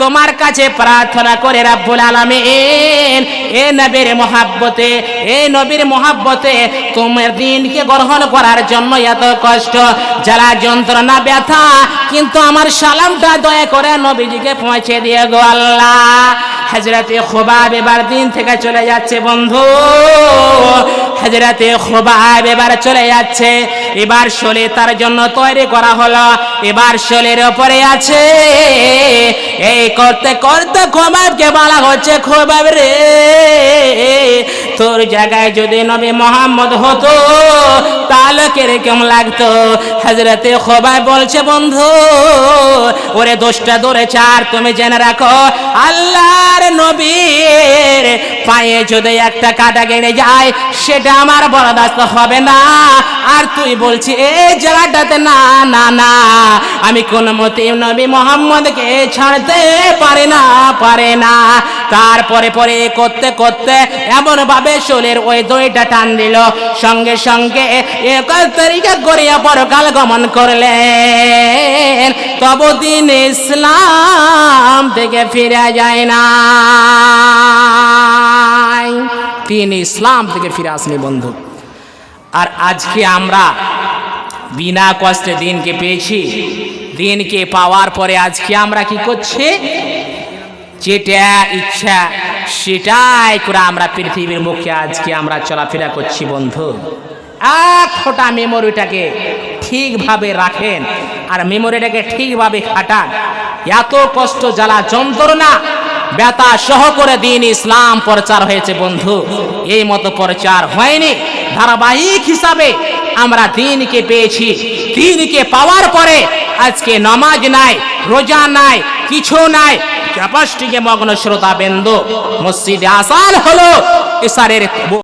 তোমার কাছে প্রার্থনা করে রাব্বুল আলামিন, এ নবীর মহাব্বতে, এ নবীর মহাব্বতে তোমার দিনকে গ্রহণ করার জন্য এত কষ্ট। যারা যন্ত্রণা, ব্যথা, কিন্তু আমার সালামটা দয়া করে নবীজিকে পৌঁছে দিয়ে গো আল্লাহ। হাজরাতে খোবাব এবার দিন থেকে চলে যাচ্ছে, বন্ধু। হাজরাতে খোবাব এবার চলে যাচ্ছে। এবার শোলে তার জন্য তৈরি করা হলো। এবার শোলের ওপরে আছে। এই করতে করতে খোবাবকে বলা হচ্ছে, খোবাব রে, তোর জায়গায় যদি নবী মোহাম্মদ হতো, তাহলে কীরকম লাগতো? হাজরাতে খোবাব বলছে, বন্ধু, ওরে দোষটা ধরে চার তুমি জেনে রাখো আল্লাহর নবীর পায়ে যদি একটা কাটা গেড়ে যায়, সেটা আমার বরদাস্ত হবে না। আর তুই বলছি এই জায়গাটাতে না না না। আমি কোন মতে নবী মোহাম্মদকে ছাড়তে পারে না পারে না। তারপরে পরে করতে করতে এমন ভাবে শোলের ওই দইটা টান দিল। সঙ্গে সঙ্গে একাল তরিকা করিয়া পরকাল গমন করলেন। তব দিন ইসলাম থেকে ফিরে যায় না। তিনি ইসলাম থেকে ফিরে আসেনি বন্ধু। আর আজকে আমরা বিনা কষ্টে দিনকে পেয়েছি। দিনকে পাওয়ার পরে আজকে আমরা কি করছি? যেটা ইচ্ছা সেটাই করে আমরা পৃথিবীর মুখে আজকে আমরা চলাফেরা করছি বন্ধু। এক ফোটা মেমোরিটাকে ঠিকভাবে রাখেন আর মেমোরিটাকে ঠিকভাবে খাটান। এত কষ্ট, জ্বালা, যন্ত্রণা ব্যথা সহ করে দিন ইসলাম প্রচার হয়েছে, বন্ধু। এই মতো প্রচার হয়নি। ধারাবাহিক হিসাবে আমরা দিনকে পেয়েছি। দিনকে পাওয়ার পরে আজকে নমাজ নাই, রোজা নাই, কিছু নাই। ক্যাপাসিটিকে মগ্ন শ্রোতা বিন্দু মসজিদে আসাল হলো, এসারের